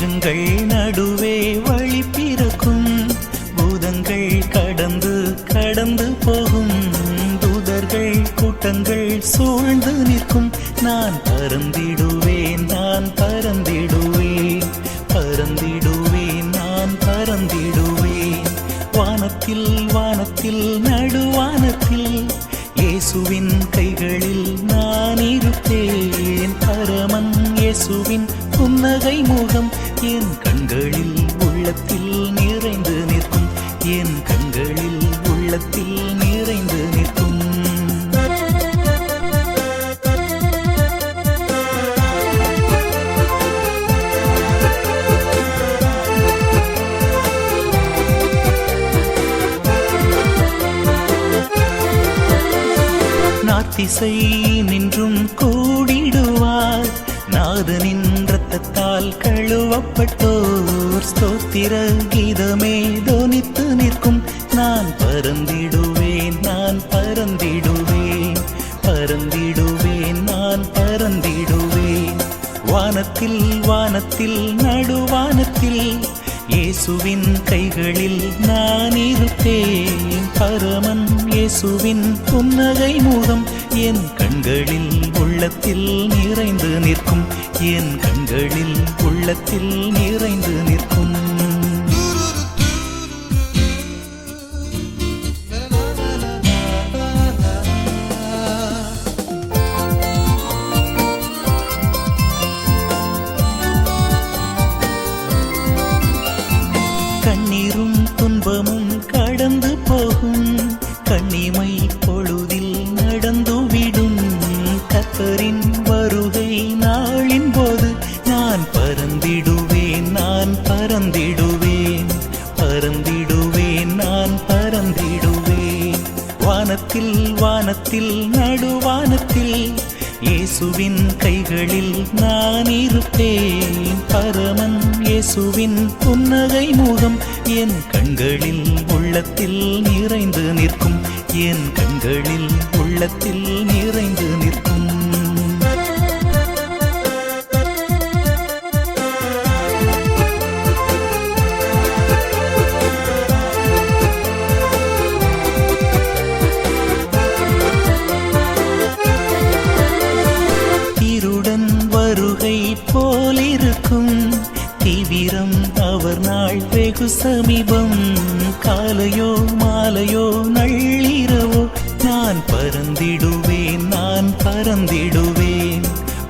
மேகங்கள் நடுவே வழி பிறக்கும். பூதங்கள் கடந்து கடந்து போகும். தூதர்கள் கூட்டங்கள் சூழ்ந்து நிற்கும். நான் பறந்திடுவேன் நான் பறந்திடுவேன். பறந்திடுவேன் நான் பறந்திடுவேன். வானத்தில் வானத்தில் நடுவானத்தில் இயேசுவின் கைகளில் நான் உள்ளத்தில் நிறைந்து நிற்கும். என் கண்களில் உள்ளத்தில் நிறைந்து நிற்கும். நாத்திசை நின்றும் கூடிடுவார். நாதனின் ரத்தத்தால் கழுவப்பட்டோர். ஸ்தோத்திர கீதமே தோனித்து நிற்கும். நான் பறந்திடுவேன் நான் பறந்திடுவேன். பறந்திடுவேன் நான் பறந்திடுவேன். வானத்தில் வானத்தில் நடுவானத்தில் இயேசுவின் கைகளில் நான் இருப்பேன். பரமன் இயேசுவின் புன்னகை முகம் என் கண்களில் உள்ளத்தில் நிறைந்து நிற்கும். என் கண்களில் உள்ளத்தில் நிறைந்து நிற்கும். கண்ணீரும் துன்பமும் கடந்து போகும். கர்த்தரின் வருகை நாளின் போது நான் பறந்திடுவேன் நான் பறந்திடுவேன். பறந்திடுவேன் நான் பறந்திடுவேன். வானத்தில் வானத்தில் நடுவானத்தில் இயேசுவின் கைகளில் நான் இருப்பேன். பரமன் இயேசுவின் புன்னகை முகம் என் கண்களில் உள்ளத்தில் நிறைந்து நிற்கும். என் கண்களில் உள்ளத்தில் நிறைந்து நிற்கும். போலிருக்கும். தீவிரம் அவர் நாள் வெகு சமீபம். காலையோ மாலையோ நள்ளிரவோ நான் பறந்திடுவேன் நான் பறந்திடுவேன்.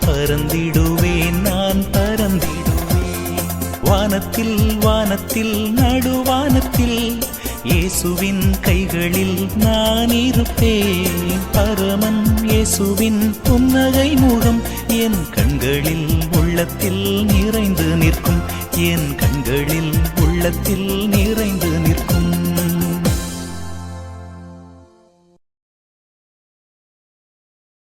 பறந்திடுவேன் நான் பறந்திடுவேன். வானத்தில் வானத்தில் நடுவானத்தில் இயேசுவின் கைகளில் நான் இருப்பேன். பரமன் இயேசுவின் புன்னகை முகம் என் கண்களில் உள்ளத்தில் நிறைந்து நிற்கும். என் கண்களில் உள்ளத்தில் நிறைந்து